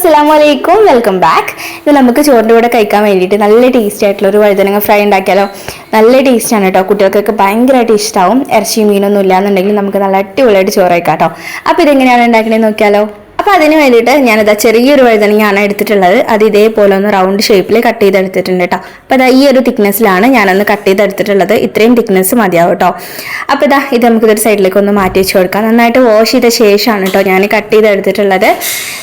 അസ്സലാമു അലൈക്കും welcome back. ഇത് നമുക്ക് ചോറിന്റെ കൂടെ കഴിക്കാൻ വേണ്ടിയിട്ട് നല്ല ടേസ്റ്റി ആയിട്ടുള്ള ഒരു വഴുതനങ്ങ ഫ്രൈ ഉണ്ടാക്കിയാലോ? നല്ല ടേസ്റ്റാണ് കേട്ടോ കുട്ടികൾക്കൊക്കെ ഭയങ്കരമായിട്ട് ഇഷ്ടമാവും ഇറച്ചി മീനൊന്നും ഇല്ലാന്നുണ്ടെങ്കിൽ നമുക്ക് നല്ല അടിപൊളിയായിട്ട് ചോറ് കേട്ടോ അപ്പോൾ ഇതെങ്ങനെയാണ് ഉണ്ടാക്കണേന്ന് നോക്കിയാലോ? അപ്പോൾ അതിന് വേണ്ടിയിട്ട് ഞാനിതാ ചെറിയൊരു വഴുതനങ്ങയാണ് എടുത്തിട്ടുള്ളത്. അത് ഇതേപോലെ ഒന്ന് റൗണ്ട് ഷേപ്പിൽ കട്ട് ചെയ്തെടുത്തിട്ടുണ്ട് കേട്ടോ അപ്പോൾ ഇതാ ഈ ഒരു തിക്നെസ്സിലാണ് ഞാനൊന്ന് കട്ട് ചെയ്തെടുത്തിട്ടുള്ളത്. ഇത്രയും തിക്നെസ് മതിയാവും കേട്ടോ അപ്പോൾ ഇതാ ഇത് നമുക്കിതൊരു സൈഡിലേക്ക് ഒന്ന് മാറ്റി വെച്ച് കൊടുക്കാം. നന്നായിട്ട് വാഷ് ചെയ്ത ശേഷമാണ് കേട്ടോ ഞാൻ കട്ട് ചെയ്തെടുത്തിട്ടുള്ളത്.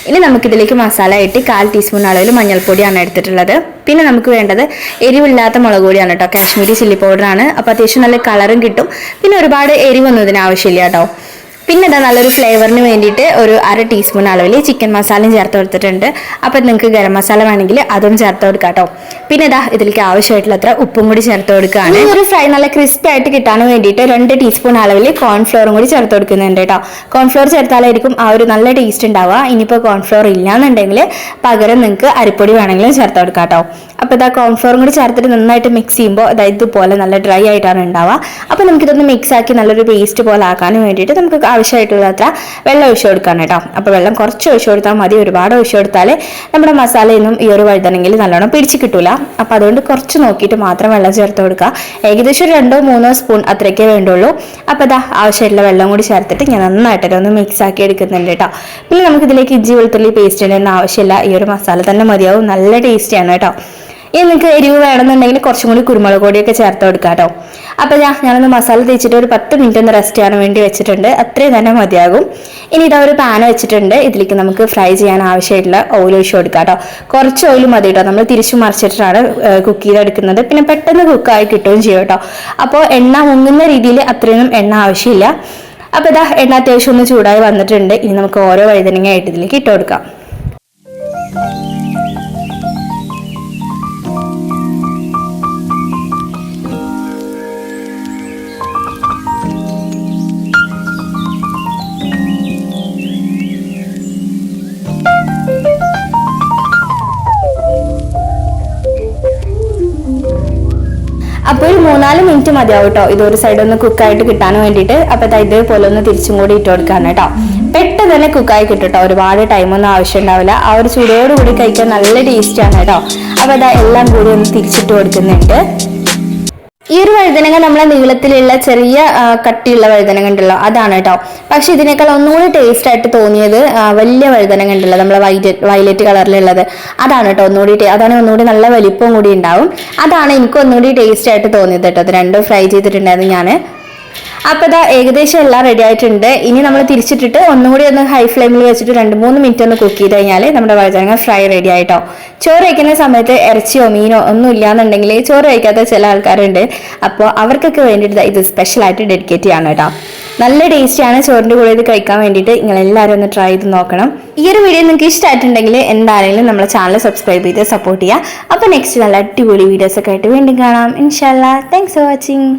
ഇനി നമുക്കിതിലേക്ക് മസാല ഇട്ട് കാൽ ടീസ്പൂൺ അളവിൽ മഞ്ഞൾപ്പൊടിയാണ് എടുത്തിട്ടുള്ളത്. പിന്നെ നമുക്ക് വേണ്ടത് എരിവില്ലാത്ത മുളക് പൊടിയാണ് കേട്ടോ കാശ്മീരി ചില്ലി പൗഡറാണ് അപ്പോൾ അത്യാവശ്യം നല്ല കളറും കിട്ടും. പിന്നെ ഒരുപാട് എരിവൊന്നും ഇതിന് ആവശ്യമില്ല കേട്ടോ പിന്നെ ഇതാ നല്ലൊരു ഫ്ലേവറിന് വേണ്ടിയിട്ട് ഒരു അര ടീസ്പൂൺ അളവിൽ ചിക്കൻ മസാലയും ചേർത്ത് കൊടുത്തിട്ടുണ്ട്. അപ്പം നിങ്ങൾക്ക് ഗരം മസാല വേണമെങ്കിൽ അതും ചേർത്ത് കൊടുക്കാം കേട്ടോ പിന്നെ ഇതാ ഇതിലേക്ക് ആവശ്യമായിട്ടുള്ള അത്ര ഉപ്പും കൂടി ചേർത്ത് കൊടുക്കുകയാണ് ഈ ഒരു ഫ്രൈ നല്ല ക്രിസ്പി ആയിട്ട് കിട്ടാൻ വേണ്ടിയിട്ട് രണ്ട് ടീസ്പൂൺ അളവിൽ കോൺഫ്ലോറും കൂടി ചേർത്ത് കൊടുക്കുന്നുണ്ട് കേട്ടോ കോൺഫ്ലോർ ചേർത്താലായിരിക്കും ആ ഒരു നല്ല ടേസ്റ്റ് ഉണ്ടാവുക. ഇനിയിപ്പോൾ കോൺഫ്ലോർ ഇല്ലാന്നുണ്ടെങ്കിൽ പകരം നിങ്ങൾക്ക് അരിപ്പൊടി വേണമെങ്കിലും ചേർത്ത് കൊടുക്കാം കേട്ടോ അപ്പോൾ ഇതാ കോൺഫ്ലോറും കൂടി ചേർത്തിട്ട് നന്നായിട്ട് മിക്സ് ചെയ്യുമ്പോൾ അതായത് ഇതുപോലെ നല്ല ഡ്രൈ ആയിട്ടാണ് ഉണ്ടാവുക അപ്പോൾ നമുക്കിതൊന്ന് മിക്സ് ആക്കി നല്ലൊരു പേസ്റ്റ് പോലെ ആക്കാനും വേണ്ടിയിട്ട് നമുക്ക് ആവശ്യമായിട്ടുള്ള അത്ര വെള്ളം ഒഴിച്ചു കൊടുക്കാൻ കേട്ടോ. അപ്പോൾ വെള്ളം കുറച്ച് ഒഴിച്ചു കൊടുത്താൽ മതി. ഒരുപാട് ഒഴിച്ചു കൊടുത്താൽ നമ്മുടെ മസാലയൊന്നും ഈ ഒരു വഴുതനെങ്കിൽ നല്ലോണം പിടിച്ച് കിട്ടൂല. അപ്പോൾ അതുകൊണ്ട് കുറച്ച് നോക്കിയിട്ട് മാത്രം വെള്ളം ചേർത്ത് കൊടുക്കുക. ഏകദേശം രണ്ടോ മൂന്നോ സ്പൂൺ അത്രയ്ക്കേ വേണ്ടുള്ളൂ. അപ്പോൾ ഇതാ ആവശ്യമായിട്ടുള്ള വെള്ളം കൂടി ചേർത്തിട്ട് ഞാൻ നന്നായിട്ട് ഒന്ന് മിക്സ് ആക്കി എടുക്കുന്നുണ്ട് കേട്ടോ. പിന്നെ നമുക്കിതിലേക്ക് ഇഞ്ചി വെളുത്തുള്ളി പേസ്റ്റ് ഇടേണ്ട ആവശ്യമില്ല. ഈ ഒരു മസാല തന്നെ മതിയാവും. നല്ല ടേസ്റ്റിയാണ് കേട്ടോ. ഇനി നിങ്ങൾക്ക് എരിവ് വേണമെന്നുണ്ടെങ്കിൽ കുറച്ചും കൂടി കുരുമുളക് പൊടിയൊക്കെ ചേർത്ത് കൊടുക്കാം കേട്ടോ. അപ്പോൾ ഞാൻ ഞാനൊന്ന് മസാല തേച്ചിട്ട് ഒരു പത്ത് മിനിറ്റ് ഒന്ന് റെസ്റ്റ് ചെയ്യാൻ വേണ്ടി വെച്ചിട്ടുണ്ട്. അത്രയും തന്നെ മതിയാകും. ഇനി ഇതാ ഒരു പാൻ വെച്ചിട്ടുണ്ട്. ഇതിലേക്ക് നമുക്ക് ഫ്രൈ ചെയ്യാൻ ആവശ്യമായിട്ടുള്ള ഓയിൽ ഒഴിച്ച് കൊടുക്കാം കേട്ടോ. കുറച്ച് ഓയിൽ മതി കേട്ടോ. നമ്മൾ തിരിച്ചു മറിച്ചിട്ടാണ് കുക്ക് ചെയ്തെടുക്കുന്നത്. പിന്നെ പെട്ടെന്ന് കുക്കായി കിട്ടുകയും ചെയ്യും കേട്ടോ. അപ്പോൾ എണ്ണ മുങ്ങുന്ന രീതിയിൽ അത്രയൊന്നും എണ്ണ ആവശ്യമില്ല. അപ്പോൾ ഇതാ എണ്ണ അത്യാവശ്യം ഒന്ന് ചൂടായി വന്നിട്ടുണ്ട്. ഇനി നമുക്ക് ഓരോ വഴുതനങ്ങയായിട്ട് ഇതിലേക്ക് ഇട്ട് കൊടുക്കാം. അപ്പോൾ ഒരു മൂന്നാൽ മിനിറ്റ് മതിയാവും കേട്ടോ ഇതൊരു സൈഡ് ഒന്ന് കുക്കായിട്ട് കിട്ടാൻ വേണ്ടിയിട്ട്. അപ്പോൾ ഇതേപോലെ ഒന്ന് തിരിച്ചും കൂടി ഇട്ട് കൊടുക്കാണ് കേട്ടോ പെട്ടെന്ന് തന്നെ കുക്കായി കിട്ടും കേട്ടോ ഒരുപാട് ടൈമൊന്നും ആവശ്യം ഉണ്ടാവില്ല. ആ ഒരു ചൂടോടുകൂടി കഴിക്കാൻ നല്ല ടേസ്റ്റാണ് കേട്ടോ അപ്പോൾ അതാ എല്ലാം കൂടി ഒന്ന് തിരിച്ചിട്ട് കൊടുക്കുന്നുണ്ട്. ഈ ഒരു വഴുതനങ്ങ നമ്മളെ നീളത്തിലുള്ള ചെറിയ കട്ടിയുള്ള വഴുതനങ്ങ ഉണ്ടല്ലോ അതാണ് കേട്ടോ പക്ഷെ ഇതിനേക്കാൾ ഒന്നുകൂടി ടേസ്റ്റ് ആയിട്ട് തോന്നിയത് വലിയ വഴുതനങ്ങ ഉണ്ടല്ലോ നമ്മളെ വൈലറ്റ് വയലറ്റ് കളറിലുള്ളത് അതാണ് കേട്ടോ ഒന്നുകൂടി അതാണ് ഒന്നുകൂടി നല്ല വലിപ്പം കൂടി ഉണ്ടാവും. അതാണ് എനിക്ക് ഒന്നുകൂടി ടേസ്റ്റ് ആയിട്ട് തോന്നിയത് കേട്ടോ അത് രണ്ടും ഫ്രൈ ചെയ്തിട്ടുണ്ടായിരുന്നു ഞാൻ അപ്പോൾ ഇതാ ഏകദേശം എല്ലാം റെഡി ആയിട്ടുണ്ട്. ഇനി നമ്മൾ തിരിച്ചിട്ടിട്ട് ഒന്നുകൂടി ഒന്ന് ഹൈ ഫ്ലെയിമിൽ വെച്ചിട്ട് രണ്ട് മൂന്ന് മിനിറ്റ് ഒന്ന് കുക്ക് ചെയ്ത് കഴിഞ്ഞാൽ നമ്മുടെ വഴുതനങ്ങ ഫ്രൈ റെഡി ആയിട്ടോ. ചോറ് കഴിക്കുന്ന സമയത്ത് ഇറച്ചിയോ മീനോ ഒന്നും ഇല്ലാന്നുണ്ടെങ്കിൽ ചോറ് കഴിക്കാത്ത ചില ആൾക്കാരുണ്ട്. അപ്പോൾ അവർക്കൊക്കെ വേണ്ടിയിട്ട് ഇത് സ്പെഷ്യലായിട്ട് ഡെഡിക്കേറ്റ് ചെയ്യാണ് കേട്ടോ. നല്ല ടേസ്റ്റിയാണ് ചോറിന്റെ കൂടെ ഇത് കഴിക്കാൻ വേണ്ടിയിട്ട്. നിങ്ങൾ എല്ലാവരും ഒന്ന് ട്രൈ ചെയ്ത് നോക്കണം. ഈ ഒരു വീഡിയോ നിങ്ങൾക്ക് ഇഷ്ടമായിട്ടുണ്ടെങ്കിൽ എന്തായാലും നമ്മളെ ചാനൽ സബ്സ്ക്രൈബ് ചെയ്ത് സപ്പോർട്ട് ചെയ്യുക അപ്പോൾ നെക്സ്റ്റ് നല്ല അടിപൊളി വീഡിയോസൊക്കെ ആയിട്ട് വീണ്ടും കാണാം. ഇൻഷാല്ല താങ്ക്സ് ഫോർ വാച്ചിങ്